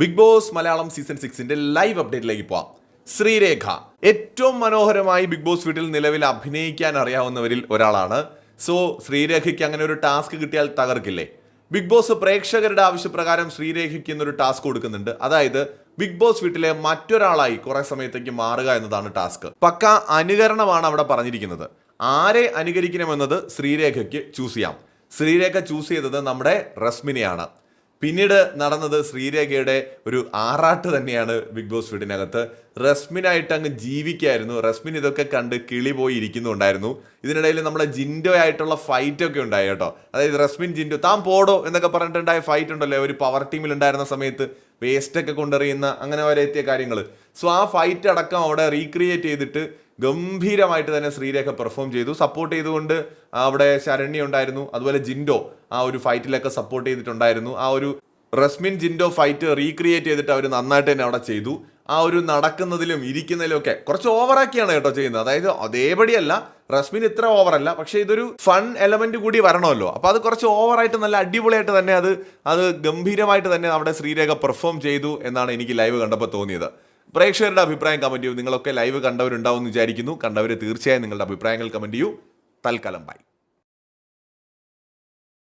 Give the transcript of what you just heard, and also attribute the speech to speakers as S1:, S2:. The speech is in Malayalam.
S1: ബിഗ് ബോസ് മലയാളം സീസൺ സിക്സിന്റെ ലൈവ് അപ്ഡേറ്റിലേക്ക് പോവാം. ശ്രീരേഖ ഏറ്റവും മനോഹരമായി ബിഗ് ബോസ് വീട്ടിൽ നിലവിൽ അഭിനയിക്കാൻ അറിയാവുന്നവരിൽ ഒരാളാണ്. സോ ശ്രീരേഖയ്ക്ക് അങ്ങനെ ഒരു ടാസ്ക് കിട്ടിയാൽ തകർക്കില്ലേ? ബിഗ് ബോസ് പ്രേക്ഷകരുടെ ആവശ്യപ്രകാരം ശ്രീരേഖയ്ക്ക് ഇന്നൊരു ടാസ്ക് കൊടുക്കുന്നുണ്ട്. അതായത് ബിഗ് ബോസ് വീട്ടിലെ മറ്റൊരാളായി കുറെ സമയത്തേക്ക് മാറുക എന്നതാണ് ടാസ്ക്. പക്ക അനുകരണമാണ് അവിടെ പറഞ്ഞിരിക്കുന്നത്. ആരെ അനുകരിക്കണമെന്നത് ശ്രീരേഖയ്ക്ക് ചൂസ് ചെയ്യാം. ശ്രീരേഖ ചൂസ് ചെയ്തത് നമ്മുടെ റസ്മിനെയാണ്. പിന്നീട് നടന്നത് ശ്രീരേഖയുടെ ഒരു ആറാട്ട് തന്നെയാണ് ബിഗ് ബോസ് വീടിനകത്ത്. റസ്മിനായിട്ട് അങ്ങ് ജീവിക്കായിരുന്നു. റസ്മിൻ ഇതൊക്കെ കണ്ട് കിളി പോയി ഇരിക്കുന്നുണ്ടായിരുന്നു. ഇതിനിടയിൽ നമ്മുടെ ജിൻഡോ ആയിട്ടുള്ള ഫൈറ്റ് ഒക്കെ ഉണ്ടായി കേട്ടോ. അതായത് റസ്മിൻ ജിൻഡോ താൻ പോടോ എന്നൊക്കെ പറഞ്ഞിട്ടുണ്ടായ ഫൈറ്റ് ഉണ്ടല്ലോ. ഒരു പവർ ടീമിൽ ഉണ്ടായിരുന്ന സമയത്ത് വേസ്റ്റ് ഒക്കെ കൊണ്ടെറിയുന്ന അങ്ങനെ വരെ എത്തിയ കാര്യങ്ങൾ സോ ആ ഫൈറ്റ് അടക്കം അവിടെ റീക്രിയേറ്റ് ചെയ്തിട്ട് ഗംഭീരമായിട്ട് തന്നെ ശ്രീരേഖ പെർഫോം ചെയ്തു. സപ്പോർട്ട് ചെയ്തുകൊണ്ട് അവിടെ ശരണ്യ ഉണ്ടായിരുന്നു. അതുപോലെ ജിൻഡോ ആ ഒരു ഫൈറ്റിലൊക്കെ സപ്പോർട്ട് ചെയ്തിട്ടുണ്ടായിരുന്നു. ആ ഒരു റസ്മിൻ ജിൻഡോ ഫൈറ്റ് റീക്രിയേറ്റ് ചെയ്തിട്ട് അവർ നന്നായിട്ട് തന്നെ അവിടെ ചെയ്തു. ആ ഒരു നടക്കുന്നതിലും ഇരിക്കുന്നതിലും ഒക്കെ കുറച്ച് ഓവറാക്കിയാണ് കേട്ടോ ചെയ്യുന്നത്. അതായത് അതേപടിയല്ല റസ്മിൻ ഇത്ര ഓവറല്ല പക്ഷേ ഇതൊരു ഫൺ എലമെന്റ് കൂടി വരണമല്ലോ. അപ്പോൾ അത് കുറച്ച് ഓവറായിട്ട് നല്ല അടിപൊളിയായിട്ട് തന്നെ അത് അത് ഗംഭീരമായിട്ട് തന്നെ അവിടെ ശ്രീരേഖ പെർഫോം ചെയ്തു എന്നാണ് എനിക്ക് ലൈവ് കണ്ടപ്പോൾ തോന്നിയത്. പ്രേക്ഷകരുടെ അഭിപ്രായം കമന്റ് ചെയ്യൂ. നിങ്ങളൊക്കെ ലൈവ് കണ്ടവരുണ്ടാവും എന്ന് വിചാരിക്കുന്നു. കണ്ടവർ തീർച്ചയായും നിങ്ങളുടെ അഭിപ്രായങ്ങൾ കമന്റ് ചെയ്യൂ. തൽക്കാലം ബൈ